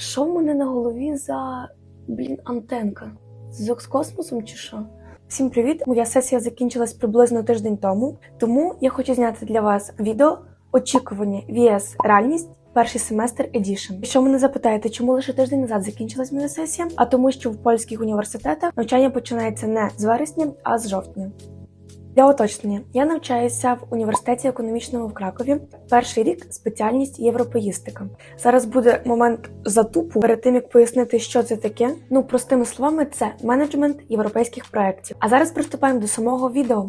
Що в мене на голові за блін антенка? Зв'язок з космосом чи що? Всім привіт! Моя сесія закінчилась приблизно тиждень тому, тому я хочу зняти для вас відео очікування VS реальність. Перший семестр Edition. Якщо мене запитаєте, чому лише тиждень назад закінчилась моя сесія? А тому, що в польських університетах навчання починається не з вересня, а з жовтня. Для уточнення, я навчаюся в університеті економічному в Кракові. Перший рік спеціальність європеїстика. Зараз буде момент затупу перед тим, як пояснити, що це таке. Ну, простими словами, це менеджмент європейських проєктів. А зараз приступаємо до самого відео.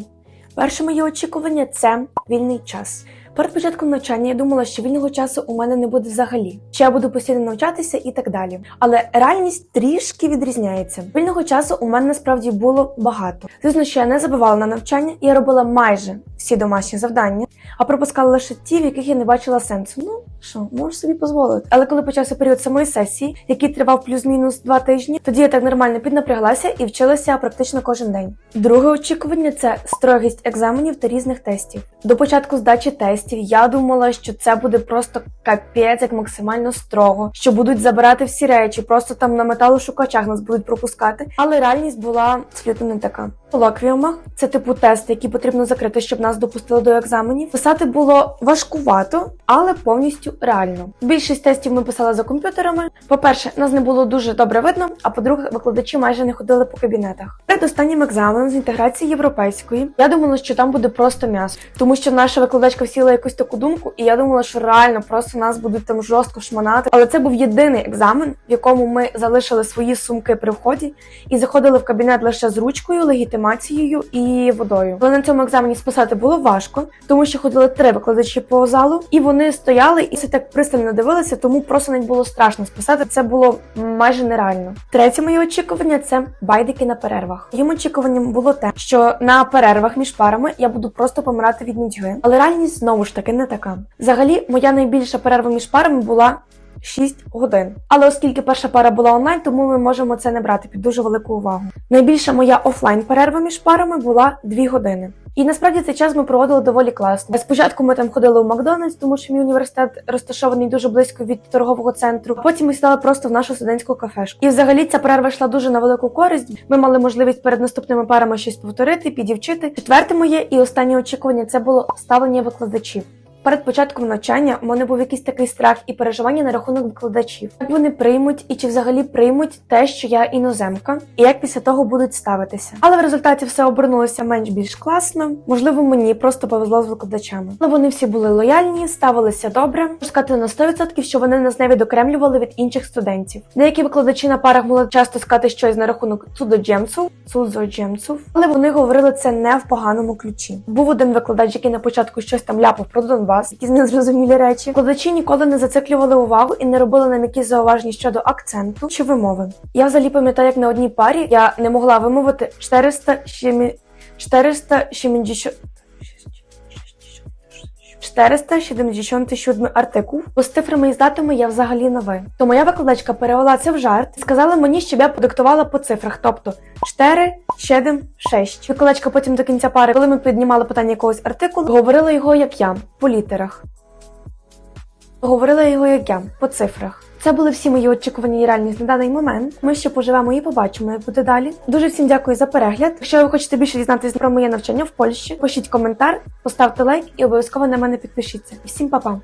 Перше моє очікування це вільний час. Перед початком навчання я думала, що вільного часу у мене не буде взагалі, що я буду постійно навчатися і так далі. Але реальність трішки відрізняється. Вільного часу у мене насправді було багато. Звісно, що я не забувала на навчання, я робила майже всі домашні завдання, а пропускала лише ті, в яких я не бачила сенсу. Ну що, можу собі дозволити. Але коли почався період самої сесії, який тривав плюс-мінус два тижні, тоді я так нормально піднапряглася і вчилася практично кожен день. Друге очікування це строгість екзаменів та різних тестів. До початку здачі тестів я думала, що це буде просто капець, як максимально строго, що будуть забирати всі речі, просто там на металошукачах нас будуть пропускати. Але реальність була абсолютно не така. Колоквіумах це типу тести, які потрібно закрити, щоб нас допустили до екзаменів. Писати було важкувато, але повністю реально. Більшість тестів ми писали за комп'ютерами. По-перше, нас не було дуже добре видно. А по-друге, викладачі майже не ходили по кабінетах. Перед останнім екзаменом з інтеграції європейської я думала, що там буде просто м'ясо, тому що наша викладачка всіла якусь таку думку, і я думала, що реально просто нас будуть там жорстко шманати. Але це був єдиний екзамен, в якому ми залишили свої сумки при вході і заходили в кабінет лише з ручкою, легітимацією і водою. Але на цьому екзамені списати було важко, тому що ходили три викладачі по залу, і вони стояли і все так пристально дивилися, тому просто не було страшно списати. Це було майже нереально. Третє моє очікування це байдики на перервах. Моїм очікуванням було те, що на перервах між парами я буду просто помирати від нудьги. Але реальність знову ж таки не така. Взагалі, моя найбільша перерва між парами була 6 годин. Але оскільки перша пара була онлайн, тому ми можемо це не брати під дуже велику увагу. Найбільша моя офлайн перерва між парами була 2 години. І насправді цей час ми проводили доволі класно. Спочатку ми там ходили у Макдональдс, тому що мій університет розташований дуже близько від торгового центру. Потім ми сідали просто в нашу студентську кафешку. І взагалі ця перерва йшла дуже на велику користь. Ми мали можливість перед наступними парами щось повторити, підівчити. Четверте моє і останнє очікування це було ставлення викладачів. Перед початком навчання у мене був якийсь такий страх і переживання на рахунок викладачів. Як вони приймуть і чи взагалі приймуть те, що я іноземка, і як після того будуть ставитися. Але в результаті все обернулося менш більш класно. Можливо, мені просто повезло з викладачами. Але вони всі були лояльні, ставилися добре. Можу сказати на 100%, що вони нас не відокремлювали від інших студентів. Деякі викладачі на парах могли часто сказати щось на рахунок цудоджемців, цудзоджемців, але вони говорили це не в поганому ключі. Був один викладач, який на початку щось там ляпав про Донбас, якісь незрозумілі речі. Кладачі ніколи не зациклювали увагу і не робили нам якісь зауваження щодо акценту чи вимови. Я взагалі пам'ятаю, як на одній парі я не могла вимовити 400 470 477 артикул, бо з цифрами і з датами я взагалі на. То моя викладачка перевела це в жарт і сказала мені, щоб я подиктувала по цифрах, тобто 4, 7, 6. Викладачка потім до кінця пари, коли ми піднімали питання якогось артикулу, говорила його як я, по літерах. Говорила його як я, по цифрах. Це були всі мої очікування і реальність на даний момент. Ми ще поживемо і побачимо, як буде далі. Дуже всім дякую за перегляд. Якщо ви хочете більше дізнатися про моє навчання в Польщі, пишіть коментар, поставте лайк і обов'язково на мене підпишіться. Всім па-па!